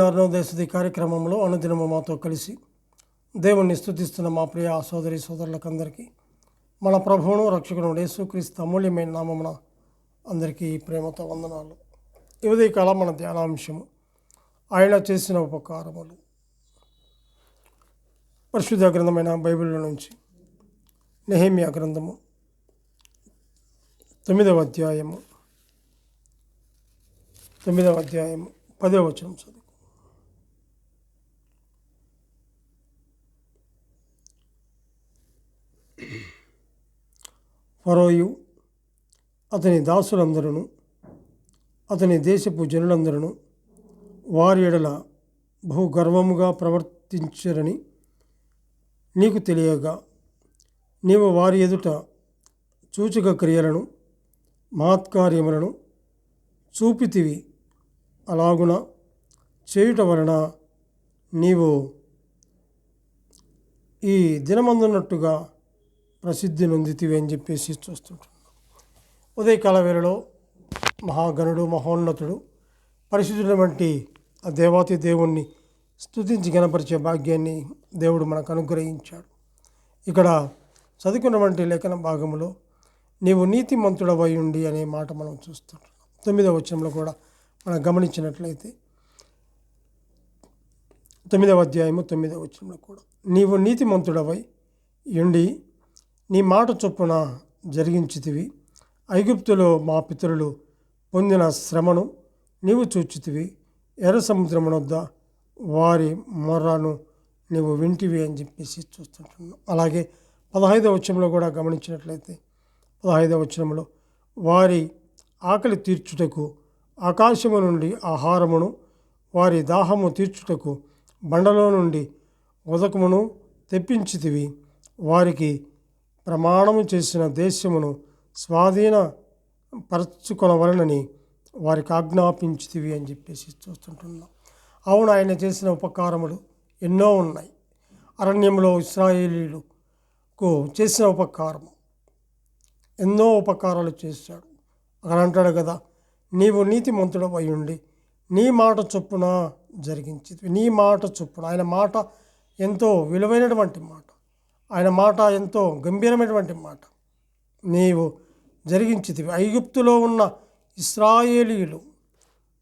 అరుణోదయస్థుతి కార్యక్రమంలో అనుదినము మాతో కలిసి దేవుణ్ణి స్థుతిస్తున్న మా ప్రియ సోదరి సోదరులకందరికీ మన ప్రభువును రక్షకుడు యేసుక్రీస్తు అమూల్యమైన నామమున అందరికీ ప్రేమతో వందనాలు. ఇవదే ఉదయకాలం మన ధ్యానాంశము. ఆయన చేసిన ఉపకారములు. పరిశుద్ధ గ్రంథమైన బైబిల్లో నుంచి నెహేమియా గ్రంథము తొమ్మిదవ అధ్యాయము తొమ్మిదవ అధ్యాయము పదే వచనం చదువు. ఫరోయు అతని దాసులందరూ అతని దేశపు జనులందరూ వారి ఎడల బహు గర్వముగా ప్రవర్తించరని నీకు తెలియగా నీవు వారి ఎదుట సూచక క్రియలను మహత్కార్యములను చూపితివి. అలాగున చేయుట వలన నీవు ఈ దినమందున్నట్టుగా ప్రసిద్ధి నొందితివి అని చెప్పేసి చూస్తుంటాం. ఉదయకాల వేళలో మహాగణుడు మహోన్నతుడు పరిశుద్ధుడు వంటి ఆ దేవాతి దేవుణ్ణి స్థుతించి గణపరిచే భాగ్యాన్ని దేవుడు మనకు అనుగ్రహించాడు. ఇక్కడ చదువుకున్నటువంటి లేఖన భాగంలో నీవు నీతిమంతుడవై ఉండి అనే మాట మనం చూస్తుంటాం. తొమ్మిదవ వచనంలో కూడా మనం గమనించినట్లయితే తొమ్మిదవ అధ్యాయము తొమ్మిదవ వచనంలో కూడా నీవు నీతిమంతుడవై ఉండి నీ మాట చొప్పున జరిగించితివి. ఐగుప్తులో మా పితరులు పొందిన శ్రమను నీవు చూచితివి. ఎర్ర సముద్రమునొద్ద వారి మొర్రను నీవు వింటివి అని చెప్పేసి చూస్తుంటున్నాం. అలాగే పదహైదవ వచనంలో కూడా గమనించినట్లయితే పదహైదవ వచనంలో వారి ఆకలి తీర్చుటకు ఆకాశము నుండి ఆహారమును వారి దాహము తీర్చుటకు బండలో నుండి ఉదకమును తెప్పించితివి. వారికి ప్రమాణము చేసిన దేశమును స్వాధీన పరచుకొనవలనని వారికి ఆజ్ఞాపించుతివి అని చెప్పేసి చూస్తుంటున్నాం. అవును ఆయన చేసిన ఉపకారములు ఎన్నో ఉన్నాయి. అరణ్యంలో ఇస్రాయేలీలకు చేసిన ఉపకారము ఎన్నో ఉపకారాలు చేశాడు. అక్కడ అంటాడు కదా నీవు నీతిమంతుడు అయి అయ్యుండి నీ మాట చొప్పున జరిగించి నీ మాట చొప్పున ఆయన మాట ఎంతో విలువైనటువంటి మాట. ఆయన మాట ఎంతో గంభీరమైనటువంటి మాట. నీవు జరిగించితివి. ఐగుప్తులో ఉన్న ఇస్రాయేలీలు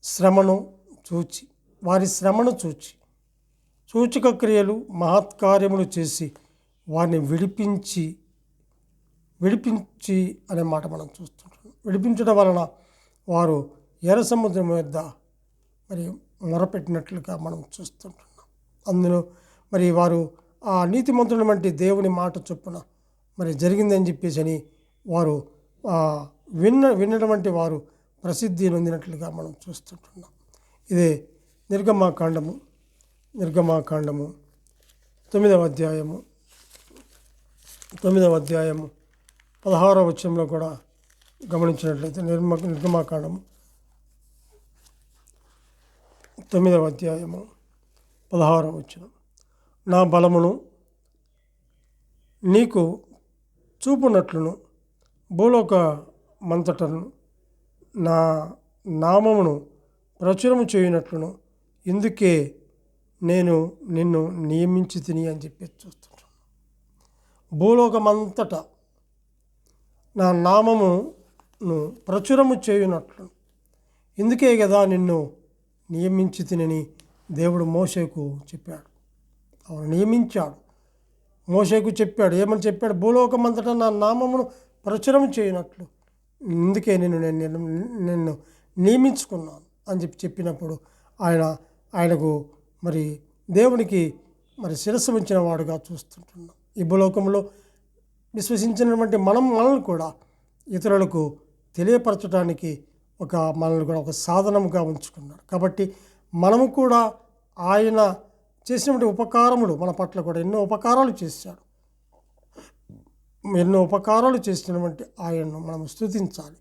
శ్రమను చూచి వారి శ్రమను చూచి సూచక క్రియలు మహత్కార్యములు చేసి వారిని విడిపించి విడిపించి అనే మాట మనం చూస్తుంటాం. విడిపించడం వలన వారు ఎర్ర సముద్రం వద్ద మరి మొరపెట్టినట్లుగా మనం చూస్తుంటున్నాం. అందులో మరి వారు ఆ నీతిమంతుడు వంటి దేవుని మాట చొప్పున మరి జరిగిందని చెప్పేసి అని వారు విన్న విన్నటువంటి వారు ప్రసిద్ధి నొందినట్లుగా మనం చూస్తుంటున్నాం. ఇదే నిర్గమాకాండము నిర్గమాకాండము తొమ్మిదవ అధ్యాయము తొమ్మిదవ అధ్యాయము పదహారవ వచ్చంలో కూడా గమనించినట్లయితే నిర్మ నిర్గమాకాండము తొమ్మిదవ అధ్యాయము పదహారవ వచనం. నా బలమును నీకు చూపునట్లును. భూలోక మంతటను నా నామమును ప్రచురము చేయునట్లును. ఇందుకే నేను నిన్ను నియమించి తిని అని చెప్పి చూస్తున్నాను భూలోకమంతట నా నామమును ప్రచురము చేయునట్లు ఇందుకే కదా నిన్ను నియమించి తినని దేవుడు మోసేకు చెప్పాడు. అవును నియమించాడు. మోషేకు చెప్పాడు ఏమని చెప్పాడు? భూలోకమంతటా నా నామమును ప్రచురం చేయనట్లు. ఇందుకే నేను నేను నిన్ను- నియమించుకున్నాను అని చెప్పి చెప్పినప్పుడు ఆయన ఆయనకు మరి దేవునికి మరి శిరస్సు ఉంచిన వాడుగా చూస్తుంటున్నాం. ఈ భూలోకంలో విశ్వసించినటువంటి మనం మనల్ని కూడా ఇతరులకు తెలియపరచడానికి ఒక మనల్ని కూడా ఒక సాధనముగా ఉంచుకున్నాడు. కాబట్టి మనము కూడా ఆయన చేసినటువంటి ఉపకారములు మన పట్ల కూడా ఎన్నో ఉపకారాలు చేశాడు. ఎన్నో ఉపకారాలు చేసినటువంటి ఆయన్ను మనం స్థుతించాలి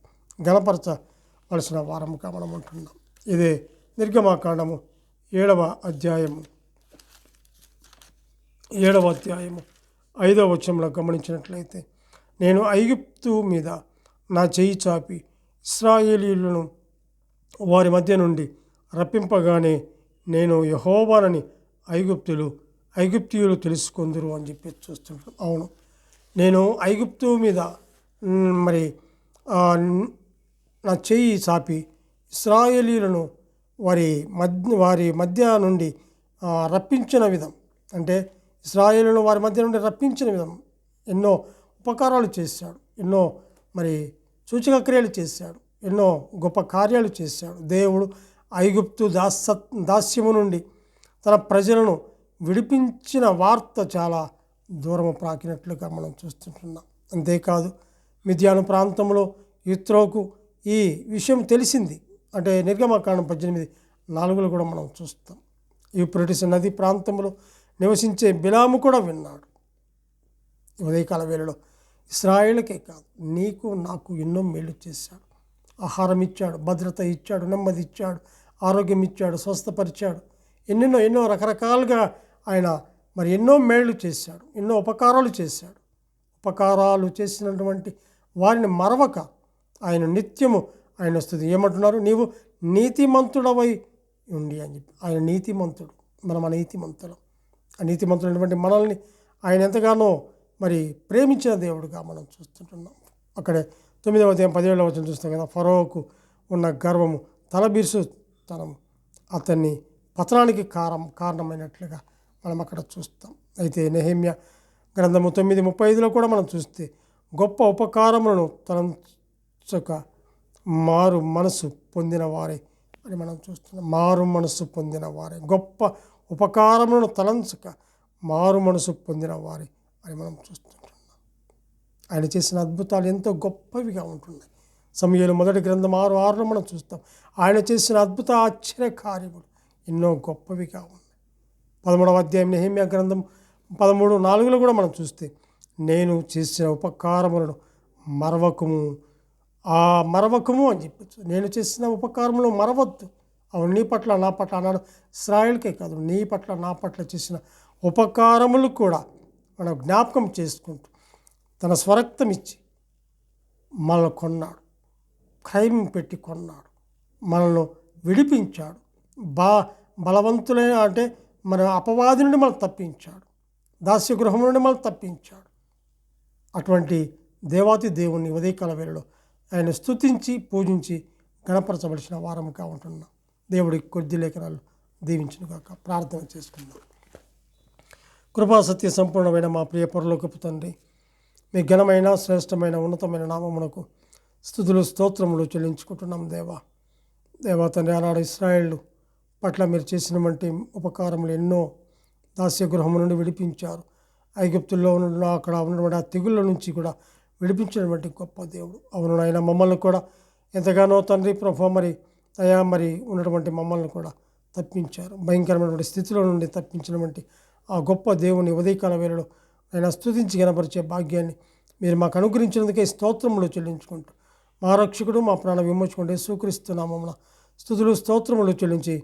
గణపరచవలసిన వారముగా మనం ఉంటున్నాం. ఇదే నిర్గమాకాండము ఏడవ అధ్యాయము. ఏడవ అధ్యాయము. ఐదవ వచనంలో గమనించినట్లయితే నేను ఐగుప్తు మీద నా చేయి చాపి ఇస్రాయేలీలను వారి మధ్య నుండి రప్పింపగానే నేను యహోవానని ఐగుప్తులు ఐగుప్తియులు తెలుసుకుందరు అని చెప్పి చూస్తుంటాం. అవును. నేను ఐగుప్తు మీద మరి నా చెయ్యి చాపి ఇస్రాయేలీలను వారి మధ్య వారి మధ్య నుండి రప్పించిన విధం. అంటే ఇస్రాయేలును వారి మధ్య నుండి రప్పించిన విధం. ఎన్నో ఉపకారాలు చేశాడు. ఎన్నో మరి సూచక క్రియలు చేశాడు. ఎన్నో గొప్ప కార్యాలు చేశాడు. దేవుడు ఐగుప్తు దాస దాస్యము నుండి తన ప్రజలను విడిపించిన వార్త చాలా దూరము ప్రాకినట్లుగా మనం చూస్తుంటున్నాం. అంతేకాదు మిథ్యాను ప్రాంతంలో ఇత్రోకు ఈ విషయం తెలిసింది. అంటే నిర్గమకాండం పద్దెనిమిది నాలుగులో కూడా మనం చూస్తాం. యూప్రటిస్ నది ప్రాంతంలో నివసించే బిలాము కూడా విన్నాడు. ఉదయకాల వేళలో ఇస్రాయేళ్ళకే కాదు నీకు నాకు ఎన్నో మేలు చేశాడు. ఆహారం ఇచ్చాడు భద్రత ఇచ్చాడు నెమ్మది ఇచ్చాడు ఆరోగ్యం ఇచ్చాడు స్వస్థపరిచాడు. ఎన్నెన్నో ఎన్నో రకరకాలుగా ఆయన మరి ఎన్నో మేళ్ళు చేశాడు ఎన్నో ఉపకారాలు చేశాడు. ఉపకారాలు చేసినటువంటి వారిని మరవక ఆయన నిత్యము ఆయన వస్తుంది. ఏమంటున్నారు? నీవు నీతిమంతుడవై ఉండి అని చెప్పి. ఆయన నీతిమంతుడు మనం అనీతిమంతులం. ఆ నీతిమంతుడైనటువంటి మనల్ని ఆయన ఎంతగానో మరి ప్రేమించిన దేవుడుగా మనం చూస్తుంటున్నాం. అక్కడే తొమ్మిదవ అధ్యాయం పదివేల వచ్చిన చూస్తాం కదా ఫరోకు ఉన్న గర్వము తలబిరుసు తనము. అతన్ని పతనానికి కారం కారణమైనట్లుగా మనం అక్కడ చూస్తాం. అయితే నెహమ్య గ్రంథము తొమ్మిది ముప్పై ఐదులో కూడా మనం చూస్తే గొప్ప ఉపకారములను తలంచక మారు మనసు పొందిన వారే అని మనం చూస్తున్నాం. మారు మనసు పొందిన వారే గొప్ప ఉపకారములను తలంచక మారు మనసు పొందిన వారే అని మనం చూస్తుంటున్నాం. ఆయన చేసిన అద్భుతాలు ఎంతో గొప్పవిగా ఉంటున్నాయి. సమయంలో మొదటి గ్రంథం ఆరు ఆరులో మనం చూస్తాం. ఆయన చేసిన అద్భుత ఆశ్చర్య కార్యములు ఎన్నో గొప్పవిగా ఉన్నాయి పదమూడవ అధ్యాయం నెహమ్యా గ్రంథం పదమూడు నాలుగులో కూడా మనం చూస్తే నేను చేసిన ఉపకారములను మరవకము. ఆ మరవకము అని చెప్పచ్చు. నేను చేసిన ఉపకారములు మరవద్దు. అవును నీ పట్ల నా పట్ల అన్నాడు ఇస్రాయల్కే కాదు నీ పట్ల నా పట్ల చేసిన ఉపకారములు కూడా మనం జ్ఞాపకం చేసుకుంటూ తన స్వరక్తం ఇచ్చి మనల్ని కొన్నాడు. క్రైమ్ పెట్టి కొన్నాడు. మనల్ని విడిపించాడు. బా బలవంతులైన అంటే మన అపవాది నుండి మనం తప్పించాడు. దాస్య గృహం నుండి మనం తప్పించాడు. అటువంటి దేవాతి దేవుని ఉదయకాల వేళలో ఆయన స్థుతించి పూజించి గణపరచవలసిన వారముగా ఉంటున్నాం. దేవుడి కొద్ది లేఖనాలు దీవించిన కాక ప్రార్థన చేసుకుందాం. కృపా సత్య సంపూర్ణమైన మా ప్రియ పొరలోకపు తండ్రి మీ ఘనమైన శ్రేష్టమైన ఉన్నతమైన నామమునకు స్థుతులు స్తోత్రములు చెల్లించుకుంటున్నాం దేవా. దేవా తండ్రి ఆనాడు ఇస్రాయేళ్ళు పట్ల మీరు చేసినటువంటి ఉపకారములు ఎన్నో దాస్య గృహము నుండి విడిపించారు. ఐగుప్తుల్లో ఉన్న అక్కడ ఉన్నటువంటి ఆ తెగుళ్ళ నుంచి కూడా విడిపించినటువంటి గొప్ప దేవుడు. అవును ఆయన మమ్మల్ని కూడా ఎంతగానో తండ్రి ప్రభు మరి దయా మరి ఉన్నటువంటి మమ్మల్ని కూడా తప్పించారు. భయంకరమైనటువంటి స్థితిలో నుండి తప్పించినటువంటి ఆ గొప్ప దేవుని ఉదయకాల వేళలో ఆయన స్తుతించి కనపరిచే భాగ్యాన్ని మీరు మాకు అనుగ్రహించినందుకే స్తోత్రములు చెల్లించుకుంటూ మా రక్షకుడు మా ప్రాణ విమోచుకుంటే సూకరిస్తున్నామన్న స్థుతులు స్తోత్రములు చెల్లించి